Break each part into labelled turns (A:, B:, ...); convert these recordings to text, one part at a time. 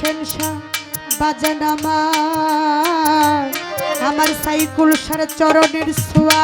A: হোসেন শাহ বাজান আমার। আমার সাইকুল সার চরণের ছোঁয়া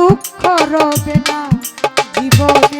A: দুঃখ রবে না জীবনে